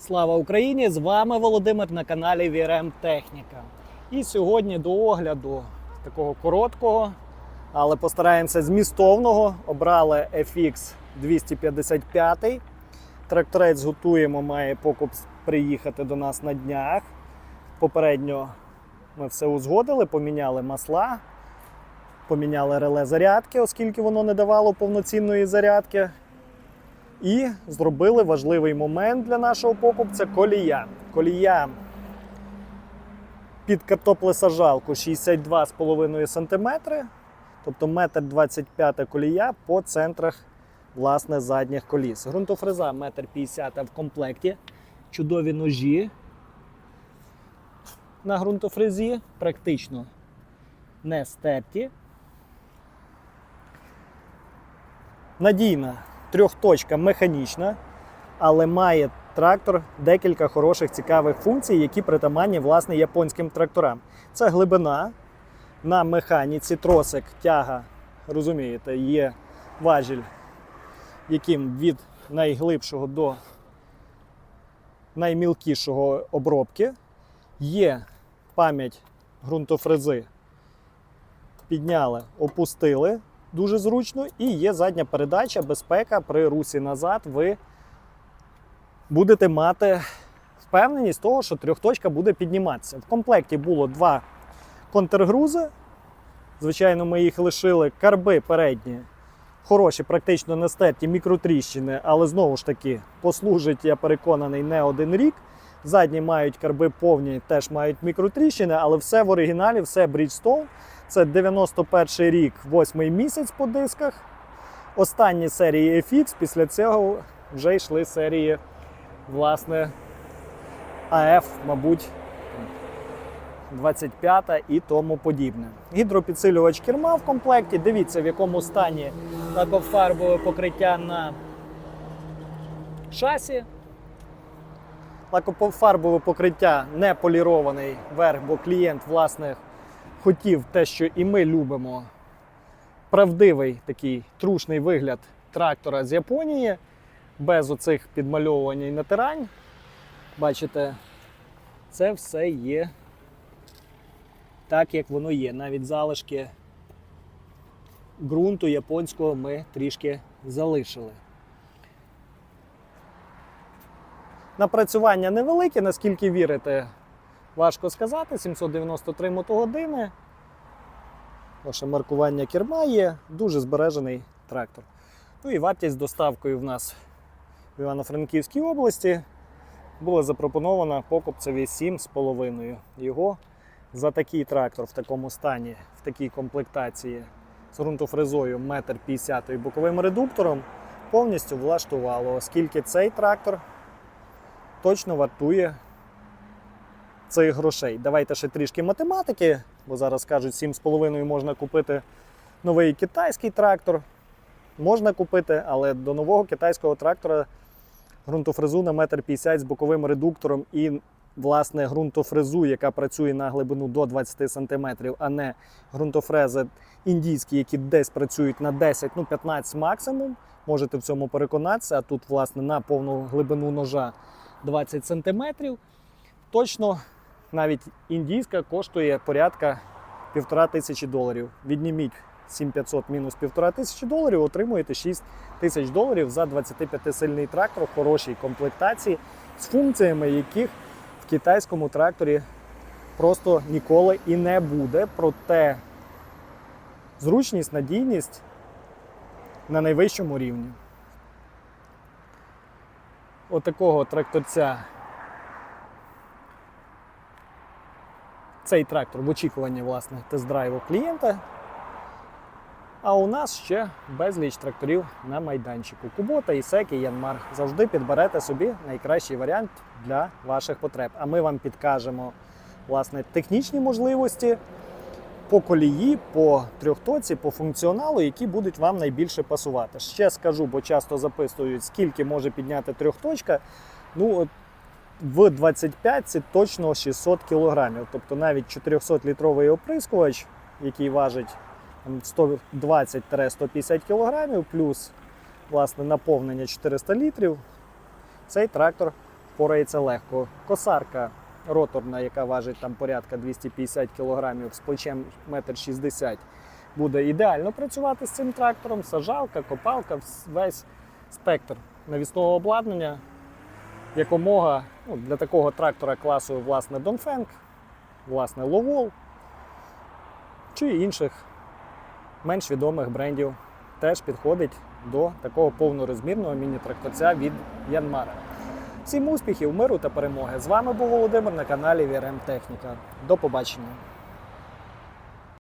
Слава Україні! З вами Володимир на каналі VRM Техніка. І сьогодні до огляду такого короткого, але постараємося змістовного. Обрали FX 255. Тракторець готуємо, має покуп приїхати до нас на днях. Попередньо ми все узгодили, поміняли масла, поміняли реле зарядки, оскільки воно не давало повноцінної зарядки. І зробили важливий момент для нашого покупця колія. Колія під картоплесажалку 62,5 см, тобто 1,25 м колія по центрах власне задніх коліс. Грунтофреза 1,50 м в комплекті. Чудові ножі на ґрунтофрезі, практично не стерті. Надійна трьохточка механічна, але має трактор декілька хороших цікавих функцій, які притаманні власне японським тракторам. Це глибина на механіці, тросик, тяга, розумієте, є важіль, яким від найглибшого до наймілкішого обробки. Є пам'ять ґрунтофрези. Підняли, опустили дуже зручно, і є задня передача, безпека при русі назад. Ви будете мати впевненість того, що трьохточка буде підніматися. В комплекті було два контргрузи. Звичайно, ми їх лишили карби передні. Хороші, практично не стерті мікротріщини, але знову ж таки послужить, я переконаний, не один рік. Задні мають карби повні, теж мають мікротріщини, але все в оригіналі, все Bridgestone. Це 91 рік, 8 місяць по дисках. Останні серії FX, після цього вже йшли серії, власне, AF, мабуть, 25 і тому подібне. Гідропідсилювач керма в комплекті. Дивіться, в якому стані лакофарбове покриття на шасі. Лакофарбове покриття не полірований верх, бо клієнт, власне, хотів те, що і ми любимо. Правдивий такий трушний вигляд трактора з Японії, без оцих підмальовувань і натирань. Бачите, це все є так, як воно є. Навіть залишки ґрунту японського ми трішки залишили. Напрацювання невелике, наскільки вірите, важко сказати. 793 мотогодини. Ваше маркування керма є, дуже збережений трактор. Ну і вартість з доставкою в нас в Івано-Франківській області була запропонована покупцеві 7,5. Його за такий трактор в такому стані, в такій комплектації з ґрунтофрезою 1,50 м і боковим редуктором повністю влаштувало, оскільки цей трактор точно вартує цих грошей. Давайте ще трішки математики, бо зараз кажуть, 7,5 можна купити новий китайський трактор. Можна купити, але до нового китайського трактора ґрунтофрезу на 1,50 м з боковим редуктором і власне ґрунтофрезу, яка працює на глибину до 20 см, а не ґрунтофрези індійські, які десь працюють на 10-15 ну, 15 максимум. Можете в цьому переконатися. А тут, власне, на повну глибину ножа 20 см. Точно навіть індійська коштує порядка півтора тисячі доларів. Відніміть 7500 мінус півтора тисячі доларів, отримуєте 6 тисяч доларів за 25-сильний трактор в хорошій комплектації з функціями, яких в китайському тракторі просто ніколи і не буде. Проте зручність, надійність на найвищому рівні. Отакого тракторця. Цей трактор в очікуванні власне тест-драйву клієнта. А у нас ще безліч тракторів на майданчику. Кубота, Ісеки, Янмар. Завжди підберете собі найкращий варіант для ваших потреб. А ми вам підкажемо власне технічні можливості по колії, по трьохтоці, по функціоналу, які будуть вам найбільше пасувати. Ще скажу, бо часто записують, скільки може підняти трьохточка. Ну, в 25 це точно 600 кг. Тобто навіть 400-літровий оприскувач, який важить 120-150 кг, плюс власне наповнення 400 літрів, цей трактор впорається легко. Косарка роторна, яка важить там порядка 250 кг з плечем 1,60 м, буде ідеально працювати з цим трактором. Сажалка, копалка, весь спектр навісного обладнання якомога ну, для такого трактора класу власне Донфенг, власне Ловол чи інших менш відомих брендів теж підходить до такого повнорозмірного міні-тракторця від Янмара. Всім успіхів, миру та перемоги! З вами був Володимир на каналі VRM Техніка. До побачення!